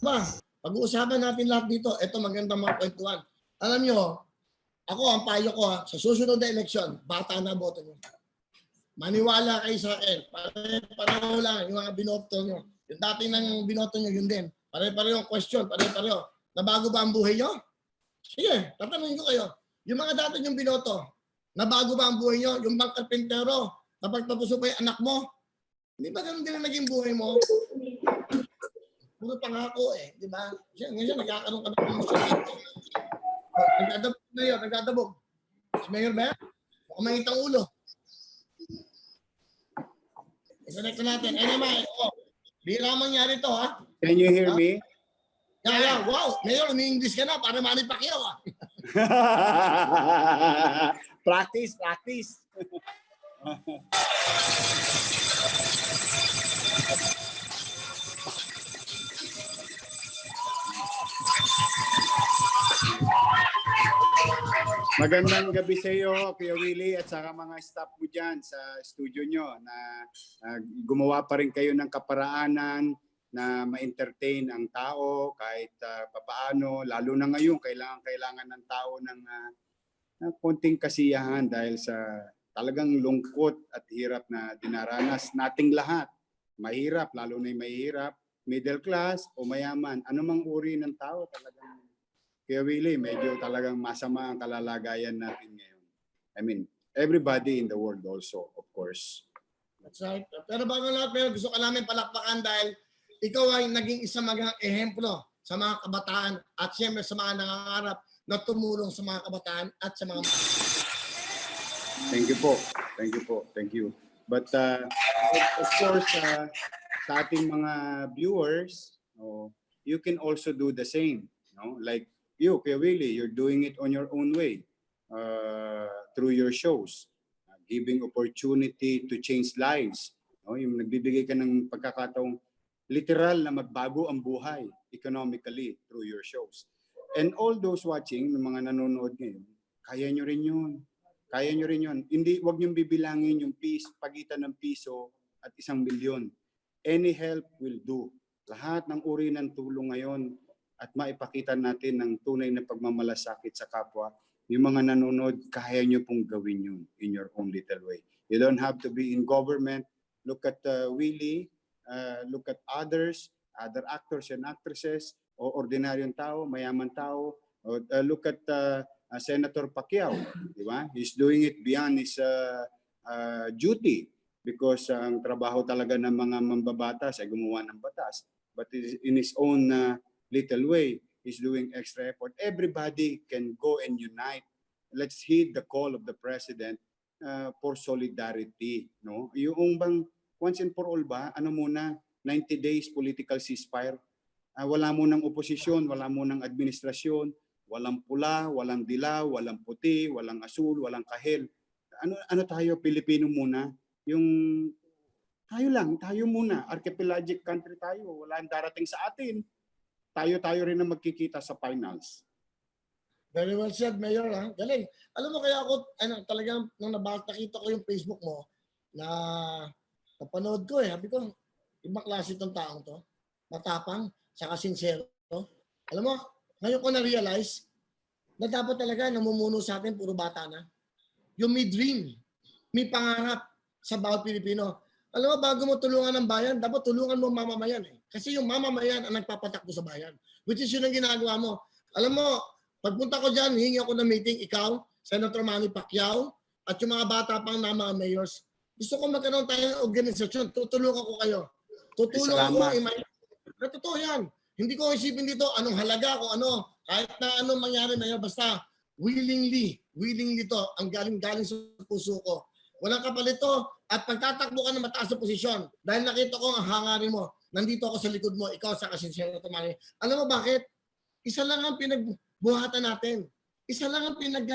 ba? Pag-uusapan natin lahat dito. Ito magandang mga kwentuhan. Alam nyo, ako, ang payo ko ha, sa susunod na eleksyon, bata na boto nyo. Maniwala kayo sa akin. Pare, pareho lang yung mga binoto nyo. Yung dati ng binoto nyo, yun din. Pare-pareho ang question, pare-pareho. Nabago ba ang buhay nyo? Sige, tatanungin ko kayo. Yung mga dati yung binoto, nabago ba ang buhay nyo? Yung bang karpintero, napagtapos mo pa yung anak mo? Hindi ba ganun din ang naging buhay mo? Puro pangako eh, di ba? Siya, ngayon siya nagkakaroon ka ng. Nagdadabog na yun, nagdadabog. Si Mayor ba yan? Baka mangit ang ulo. I-connect na natin. Naman, oh, bira mangyari to ha. Can you hear me? Yeah, yeah, wow. Mayor, umi-English ka na para Manny Pacquiao ah. practice, practice. Magandang gabi sa iyo, Kuya Willie, at saka mga staff mo dyan sa studio nyo na ah, gumawa pa rin kayo ng kaparaanan na ma-entertain ang tao kahit ah, papaano, lalo na ngayon, kailangan kailangan ng tao ng ah, ng konting kasiyahan dahil sa talagang lungkot at hirap na dinaranas nating lahat. Mahirap, lalo na yung mahirap, middle class o mayaman, anumang uri ng tao talagang kaya Willie, medyo talagang masama ang kalalagayan natin ngayon. I mean, everybody in the world also, of course. That's right. Pero bago lahat, pero gusto ka namin palakpakan dahil ikaw ay naging isang magandang ehemplo sa mga kabataan at siyempre sa mga nangangarap na tumulong sa mga kabataan at sa mga Thank you po. Thank you po. Thank you. But uh, of, of course, uh, sa ating mga viewers, oh, you can also do the same. No? Like you, Kuya Willie, you're doing it on your own way uh, through your shows, uh, giving opportunity to change lives. No? Yung nagbibigay ka ng pagkakataong literal na magbago ang buhay economically through your shows. And all those watching, ng mga nanonood ngayon, kaya nyo rin yun. Kaya nyo rin yun. Hindi, wag nyo bibilangin yung piece, pagitan ng piso at isang milyon. Any help will do. Lahat ng uri ng tulong ngayon at maipakita natin ng tunay na pagmamalasakit sa kapwa, yung mga nanonood, kaya nyo pong gawin yun in your own little way. You don't have to be in government. Look at uh, Willie, uh, look at others, other actors and actresses, o ordinaryong tao, mayaman tao. O, uh, look at uh, uh, Senator Pacquiao, di ba? He's doing it beyond his uh, uh, duty because ang trabaho talaga ng mga mambabatas ay gumawa ng batas. But in his own uh, little way, he's doing extra effort. Everybody can go and unite. Let's heed the call of the president uh, for solidarity. No? Yung bang once and for all ba, ano muna, 90 days political ceasefire. Ah, wala mo ng oposisyon, wala mo ng administrasyon, walang pula, walang dilaw, walang puti, walang asul, walang kahel. Ano ano tayo Pilipino muna? Yung tayo lang, tayo muna, archipelagic country tayo, wala ang darating sa atin. Tayo-tayo rin na magkikita sa finals. Very well said, Mayor. Ha? Galing. Alam mo kaya ako, ano, talagang nung nabasa, nakita ko yung Facebook mo, na napanood ko eh. Sabi ko, ibang klase itong taong to. Matapang, saka sincero. Alam mo, ngayon ko na-realize na dapat talaga namumuno sa atin puro bata na. Yung may dream, may pangarap sa bawat Pilipino. Alam mo, bago mo tulungan ng bayan, dapat tulungan mo ang mamamayan eh. Kasi yung mamamayan ang nagpapatakbo sa bayan. Which is yun ang ginagawa mo. Alam mo, pagpunta ko dyan, hihingi ako ng meeting, ikaw, Senator Manny Pacquiao, at yung mga bata pang na mga mayors. Gusto ko magkaroon tayo ng organisasyon. Tutulungan ko kayo. Tutulong ako. Salamat. In my... Na totoo yan. Hindi ko isipin dito anong halaga ko ano. Kahit na anong mangyari mayor, basta willingly, willingly to, ang galing-galing sa puso ko. Walang kapalit to. At pagtatakbo ka ng mataas na posisyon, dahil nakita ko ang hangarin mo, nandito ako sa likod mo, ikaw sa kasinsya tumani. Alam mo bakit? Isa lang ang pinagbuhatan natin. Isa lang ang pinag,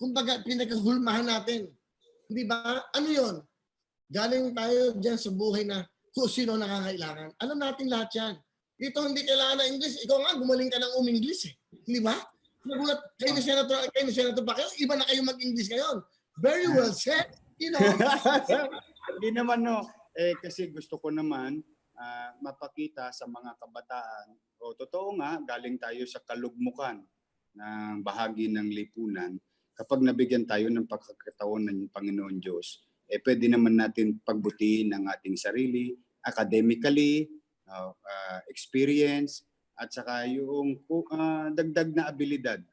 kumbaga, pinaghulmahan natin. Hindi ba? Ano yon? Galing tayo dyan sa buhay na kung sino nakakailangan. Alam natin lahat yan. Dito hindi kailangan ng English. Ikaw nga, gumaling ka ng um-English eh. Hindi ba? Nagulat kayo ni Senator, kayo ni Senator Pacquiao, iba na kayo mag-English ngayon. Very well said. You know, Hindi naman no. Eh kasi gusto ko naman ah, mapakita sa mga kabataan. O totoo nga, galing tayo sa kalugmukan ng bahagi ng lipunan. Kapag nabigyan tayo ng pagkakataon ng Panginoon Diyos, eh pwede naman natin pagbutihin ang ating sarili, academically, uh, uh, experience, at saka yung uh, dagdag na abilidad.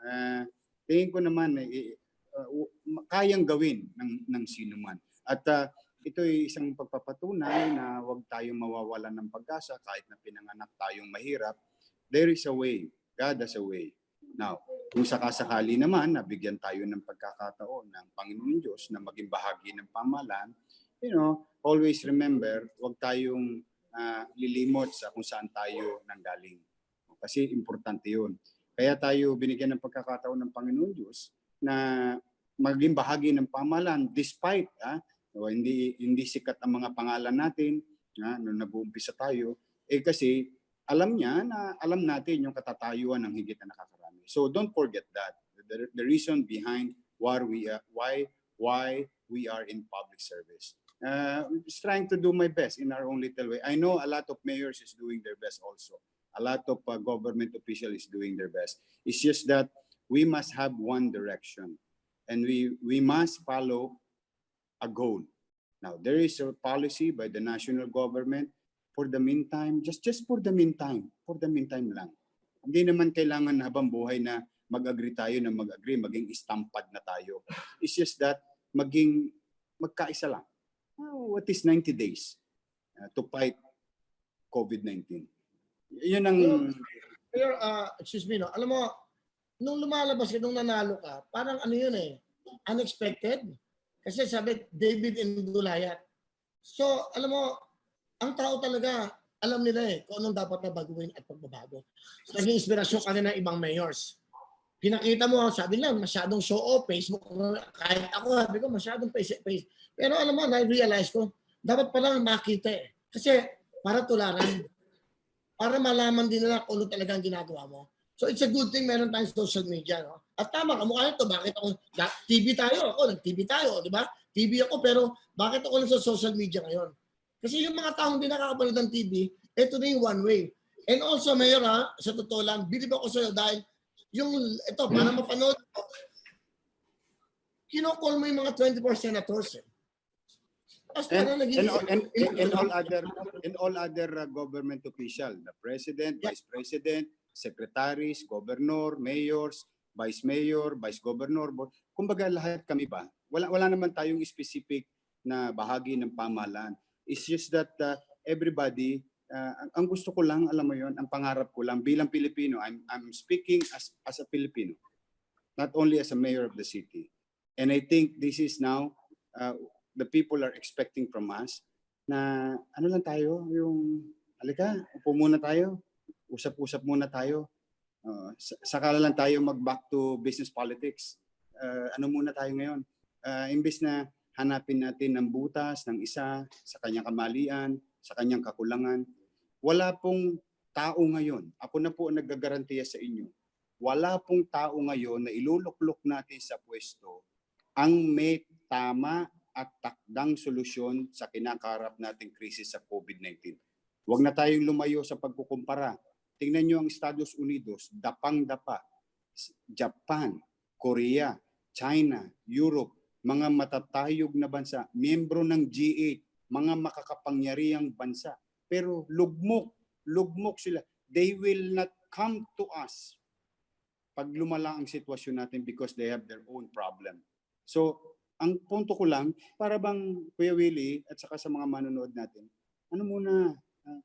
Uh, tingin ko naman, eh, uh, w- kayang gawin ng, ng sino man. At uh, ito ay isang pagpapatunay na huwag tayong mawawalan ng pag-asa kahit na pinanganak tayong mahirap. There is a way. God has a way. Now, kung sakasakali naman nabigyan tayo ng pagkakataon ng Panginoon Diyos na maging bahagi ng pamalan, you know, always remember, huwag tayong ah, lilimot sa kung saan tayo nanggaling. Kasi importante yun. Kaya tayo binigyan ng pagkakataon ng Panginoon Diyos na maging bahagi ng pamalan despite ah, o hindi hindi sikat ang mga pangalan natin ah, nung nag-uumpisa tayo eh kasi alam niya na alam natin yung katatayuan ng higit na nakakarami. So don't forget that. The, the reason behind why we are, why why we are in public service. Uh, just trying to do my best in our own little way. I know a lot of mayors is doing their best also. A lot of uh, government officials is doing their best. It's just that we must have one direction and we we must follow a goal. Now, there is a policy by the national government for the meantime, just just for the meantime, for the meantime lang. Hindi naman kailangan habang buhay na mag-agree tayo na mag-agree, maging istampad na tayo. It's just that maging magkaisa lang. Oh, what is 90 days uh, to fight COVID-19? Yun ang Pero, ah, excuse me, no? alam mo, nung lumalabas ka, nung nanalo ka, parang ano yun eh, unexpected. Kasi sabi, David and Goliath. So, alam mo, ang tao talaga, alam nila eh, kung anong dapat na baguhin at pagbabago. So, naging inspirasyon ka na ng ibang mayors. Pinakita mo, sabi lang, masyadong show off, Facebook, kahit ako, sabi ko, masyadong face, face. Pero alam mo, na-realize ko, dapat palang makita eh. Kasi, para tularan para malaman din nila kung ano talagang ginagawa mo. So it's a good thing meron tayong social media, no? At tama ka, mukha nito, bakit ako, da- TV tayo, ako, nag-TV tayo, di ba? TV ako, pero bakit ako lang sa social media ngayon? Kasi yung mga taong hindi nakakapanood ng TV, ito na yung one way. And also, Mayor, ha, sa totoo lang, bilib ako sa'yo dahil yung, ito, para mapanood ko, kinokall mo yung mga 24 senators, eh. And, and, and, and, and all other and all other uh, government official, the president, Yeah. vice president, secretaries, governor, mayors, vice mayor, vice governor, board. Kumbaga lahat kami ba? Wala wala naman tayong specific na bahagi ng pamahalaan. It's just that uh, everybody uh, ang- gusto ko lang, alam mo 'yon, ang pangarap ko lang bilang Pilipino, I'm I'm speaking as as a Filipino, not only as a mayor of the city. And I think this is now uh, the people are expecting from us na ano lang tayo, yung halika, upo muna tayo, usap-usap muna tayo. Uh, sa- saka na lang tayo mag-back to business politics. Uh, ano muna tayo ngayon? Uh, imbes na hanapin natin ng butas ng isa sa kanyang kamalian, sa kanyang kakulangan. Wala pong tao ngayon. Ako na po ang naggagarantiya sa inyo. Wala pong tao ngayon na iluluklok natin sa pwesto ang may tama at takdang solusyon sa kinakarap nating krisis sa COVID-19. Huwag na tayong lumayo sa pagkukumpara. Tingnan nyo ang Estados Unidos, dapang-dapa. Japan, Korea, China, Europe, mga matatayog na bansa, miyembro ng G8, mga makakapangyarihang bansa. Pero lugmok, lugmok sila. They will not come to us pag lumala ang sitwasyon natin because they have their own problem. So, ang punto ko lang, para bang Kuya Willie at saka sa mga manonood natin, ano muna,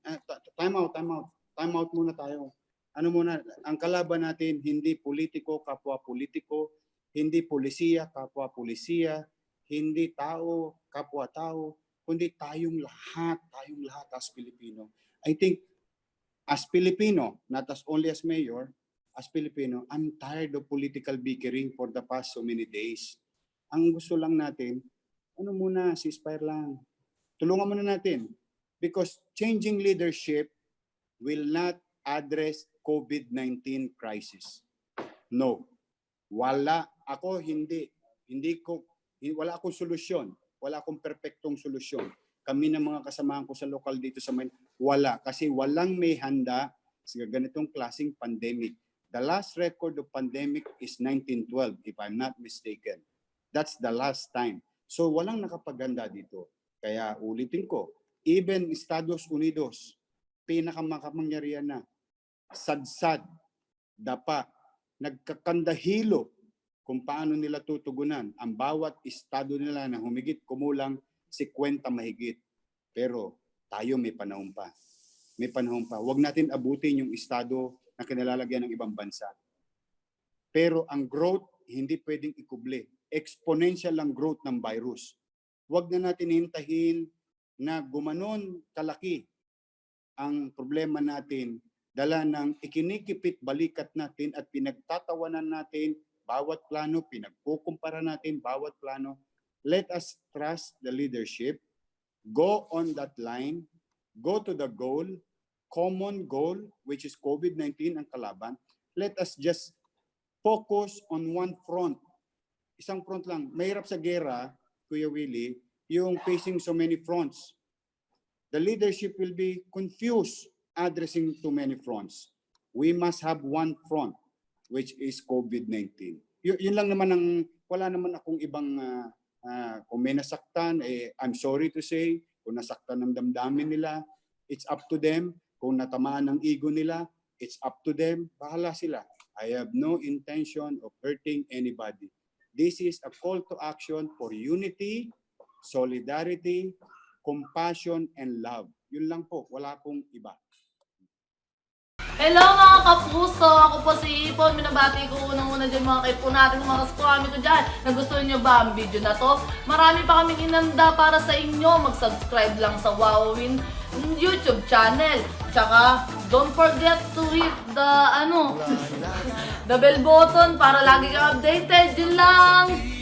ta- time out, time out, time out muna tayo. Ano muna, ang kalaban natin, hindi politiko, kapwa politiko, hindi polisiya, kapwa polisiya, hindi tao, kapwa tao, kundi tayong lahat, tayong lahat as Pilipino. I think, as Filipino, not as only as mayor, as Filipino, I'm tired of political bickering for the past so many days. Ang gusto lang natin, ano muna, ceasefire lang. Tulungan muna natin. Because changing leadership will not address COVID-19 crisis. No. Wala. Ako hindi. Hindi ko, wala akong solusyon. Wala akong perpektong solusyon. kami ng mga kasamahan ko sa lokal dito sa Maynila, wala. Kasi walang may handa sa ganitong klaseng pandemic. The last record of pandemic is 1912, if I'm not mistaken. That's the last time. So walang nakapaganda dito. Kaya ulitin ko, even Estados Unidos, pinakamakamangyarihan na, sadsad, dapa, nagkakandahilo kung paano nila tutugunan ang bawat estado nila na humigit kumulang 50 mahigit. Pero tayo may panahon pa. May panahon pa. Huwag natin abutin yung estado na kinalalagyan ng ibang bansa. Pero ang growth, hindi pwedeng ikuble. Exponential ang growth ng virus. Huwag na natin hintahin na gumanon kalaki ang problema natin dala ng ikinikipit balikat natin at pinagtatawanan natin bawat plano, pinagkukumpara natin bawat plano. Let us trust the leadership, go on that line, go to the goal, common goal, which is COVID-19 ang kalaban. Let us just focus on one front. Isang front lang. Mahirap sa gera, Kuya Willie, yung facing so many fronts. The leadership will be confused addressing too many fronts. We must have one front, which is COVID-19. Y- yun lang naman ang, wala naman akong ibang, ah, ah, kung may nasaktan, eh, I'm sorry to say, kung nasaktan ng damdamin nila, it's up to them. Kung natamaan ng ego nila, it's up to them. Bahala sila. I have no intention of hurting anybody. This is a call to action for unity, solidarity, compassion, and love. Yun lang po. Wala pong iba. Hello mga kapuso! Ako po si Ipon. Minabati ko unang-una dyan mga kaipo natin, mga kaskwami ko dyan. Nagustuhan nyo ba ang video na to? Marami pa kaming inanda para sa inyo. Mag-subscribe lang sa Wowin YouTube channel. Tsaka, don't forget to hit the, ano, the bell button para lagi ka updated. Yun lang!